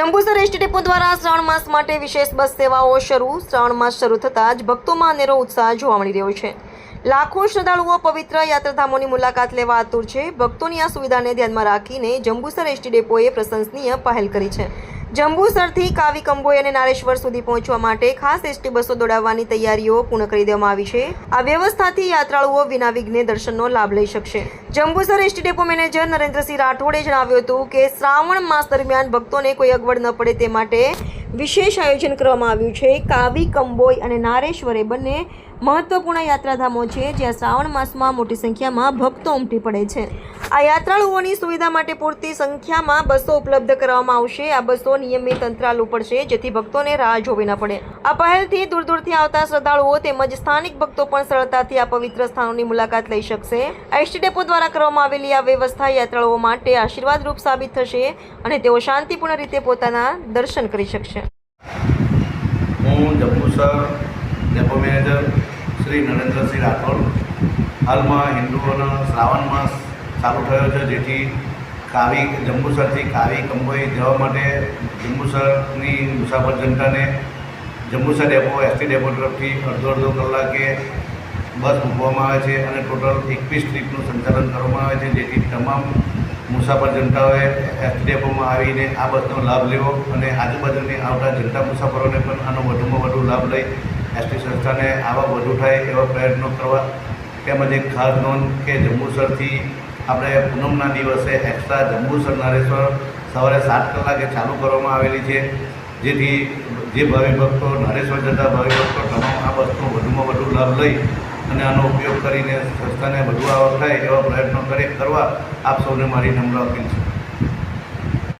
Jambusar ST દ્વારા શ્રાવણ માસ માટે વિશેષ બસ સેવાઓ શરૂ. શ્રાવણ માસ શરૂ થતાં જ ભક્તોમાં અનેરો ઉત્સાહ જોવા મળી રહ્યો છે. લાખો શ્રદ્ધાળુઓ પવિત્ર યાત્રાધામોની મુલાકાત લેવા આતુર છે. ભક્તોની આ સુવિધાને ધ્યાનમાં રાખીને જંબુસર એસટી ડેપોએ પ્રશંસનીય પહેલ કરી છે. જંબુસરથી કાવી કંબોઈ અને નારેશ્વર સુધી પહોંચવા માટે ખાસ એસટી બસો દોડાવવાની તૈયારીઓ પૂર્ણ કરી દેવામાં આવી છે. આ વ્યવસ્થાથી યાત્રાળુઓ વિના વિઘ્ને દર્શનનો લાભ લઈ શકશે. Jambusar ST depot manager Narendrasinh રાઠોડે જણાવ્યું હતું કે શ્રાવણ માસ દરમિયાન ભક્તોને કોઈ અગવડ ન પડે તે માટે વિશેષ આયોજન કરવામાં આવ્યું છે. કાવી, કંબોઈ અને નારેશ્વરે બંને મહત્વપૂર્ણ યાત્રાધામો છે, જ્યાં શ્રાવણ માસમાં મોટી સંખ્યામાં ભક્તો ઉમટી પડે છે. આ યાત્રાળુઓની સુવિધા માટે પૂરતી સંખ્યામાં બસો ઉપલબ્ધ કરવામાં આવશે. આ બસો નિયમિત અંતરાલ પડશે જેથી ભક્તોને રાહ જોવી ન પડે. આ પહેલથી દૂર દૂરથી આવતા શ્રદ્ધાળુઓ તેમજ સ્થાનિક ભક્તો પણ સરળતાથી આ પવિત્ર સ્થાનોની મુલાકાત લઈ શકશે. એસટી ડેપો દ્વારા કરવામાં આવેલી આ વ્યવસ્થા યાત્રાળુઓ માટે આશીર્વાદરૂપ સાબિત થશે અને તેઓ શાંતિપૂર્ણ રીતે પોતાના દર્શન કરી શકશે. હું જંબુસર ડેપો મેનેજર શ્રી નરેન્દ્રસિંહ રાઠોડ. હાલમાં હિન્દુઓનો શ્રાવણ માસ ચાલુ થયો છે, જેથી કાવી, જંબુસરથી કાવી કંબોઈ જવા માટે જંબુસરની મુસાફર જનતાને જંબુસર ડેપો, એસટી ડેપો તરફથી અડધો અડધો કલાકે બસ મૂકવામાં આવે છે અને ટોટલ એકવીસ ટ્રીપનું સંચાલન કરવામાં આવે છે, જેથી તમામ મુસાફર જનતાઓએ એસટી ડેપોમાં આવીને આ બસનો લાભ લેવો અને આજુબાજુની આવતા જનતા મુસાફરોને પણ આનો વધુમાં વધુ લાભ લઈ એસટી સંસ્થાને આવા વધુ થાય એવા પ્રયત્નો કરવા તેમજ એક ખાસ નોંધ કે જંબુસરથી આપણે પૂનમના દિવસે એક્સ્ટ્રા જંબુસર નારેશ્વર સવારે સાત કલાકે ચાલુ કરવામાં આવેલી છે. જેથી જે ભાવિ ભક્તો નારેશ્વર જતા ભાવિ ભક્તો તમામ આ બસનો વધુમાં વધુ લાભ લઈ અને આનો ઉપયોગ કરીને સંસ્થાને વધુ આવક થાય એવા પ્રયત્નો કરે કરવા આપ સૌને મારી નમ્ર અપીલ છે.